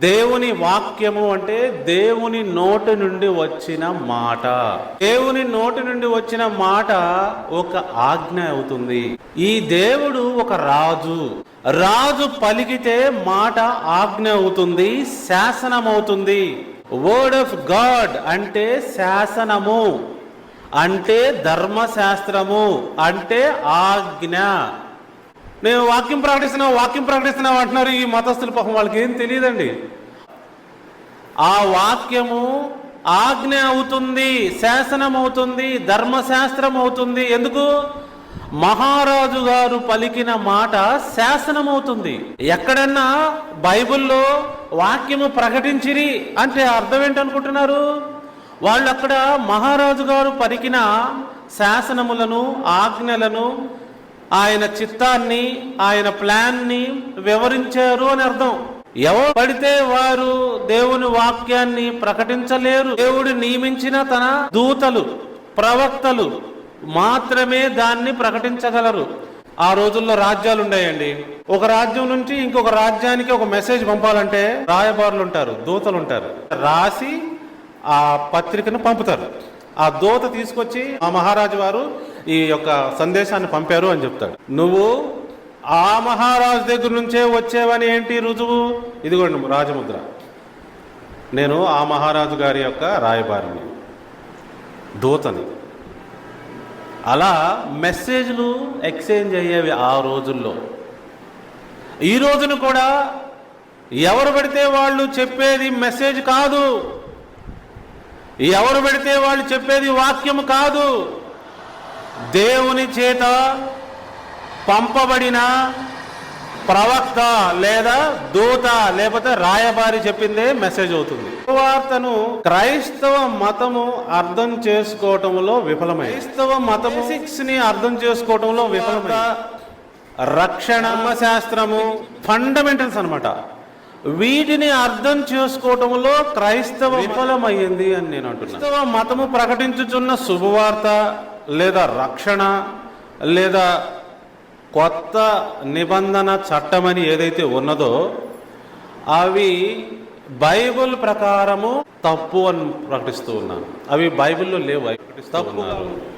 దేవుని వాక్యము అంటే దేవుని నోటి నుండి వచ్చిన మాట. దేవుని నోటి నుండి వచ్చిన మాట ఒక ఆజ్ఞ అవుతుంది. ఈ దేవుడు ఒక రాజు. రాజు పలికితే మాట ఆజ్ఞ అవుతుంది శాసనం అవుతుంది. వర్డ్ ఆఫ్ గాడ్ అంటే శాసనము. అంటే ధర్మశాస్త్రము. అంటే ఆజ్ఞ. నేను వాక్యం ప్రకటిస్తున్నావు వాక్యం ప్రకటిస్తున్నావు అంటున్నారు ఈ మతస్థుల పాపం. వాళ్ళకి ఏం తెలియదండి. ఆ వాక్యము ఆజ్ఞ అవుతుంది శాసనం అవుతుంది ధర్మశాస్త్రం అవుతుంది. ఎందుకు? మహారాజు గారు పలికిన మాట శాసనం అవుతుంది. ఎక్కడన్నా బైబిల్లో వాక్యము ప్రకటించిరి అంటే అర్థం ఏంటనుకుంటున్నారు? వాళ్ళు అక్కడ మహారాజు గారు పలికిన శాసనములను ఆజ్ఞలను ఆయన చిత్తాన్ని ఆయన ప్లాన్ని వివరించారు అని అర్థం. ఎవరు? పడితే వారు దేవుని వాక్యాన్ని ప్రకటించలేరు. దేవుడు నియమించిన తన దూతలు ప్రవక్తలు మాత్రమే దాన్ని ప్రకటించగలరు. ఆ రోజుల్లో రాజ్యాలు ఉన్నాయండి. ఒక రాజ్యం నుంచి ఇంకొక రాజ్యానికి ఒక మెసేజ్ పంపాలంటే రాయబారులు ఉంటారు దూతలు ఉంటారు. రాసి ఆ పత్రికను పంపుతారు. ఆ దూత తీసుకొచ్చి ఆ మహారాజు వారు ఈ యొక్క సందేశాన్ని పంపారు అని చెప్తాడు. నువ్వు ఆ మహారాజు దగ్గర నుంచే వచ్చేవని ఏంటి రుజువు? ఇదిగోండి రాజముద్ర. నేను ఆ మహారాజు గారి యొక్క రాయబారిని దూతని. అలా మెసేజ్లు ఎక్స్చేంజ్ అయ్యేవి ఆ రోజుల్లో. ఈ రోజున కూడా ఎవరు పెడితే వాళ్ళు చెప్పేది మెసేజ్ కాదు. ఎవరు పెడితే వాళ్ళు చెప్పేది వాక్యం కాదు. దేవుని చేత పంపబడిన ప్రవక్త లేదా దూత లేకపోతే రాయబారి చెప్పిందే మెసేజ్ అవుతుంది. వార్తను క్రైస్తవ మతము అర్థం చేసుకోవటంలో విఫలమై క్రైస్తవ మతము సిక్స్ని అర్థం చేసుకోవటంలో విఫలమై రక్షణ శాస్త్రము ఫండమెంటల్స్ అన్నమాట. వీటిని అర్థం చేసుకోవటంలో క్రైస్తవ విఫలమైంది. అని నేను అంటున్నాను క్రైస్తవ మతము ప్రకటించుచున్న శుభవార్త లేదా రక్షణ లేదా కొత్త నిబంధన చట్టమని ఏదైతే ఉన్నదో అవి బైబిల్ ప్రకారము తప్పు అని ప్రకటిస్తూ ఉన్నాను. అవి బైబిల్లో లేవు ప్రకటిస్తూ ఉన్నాను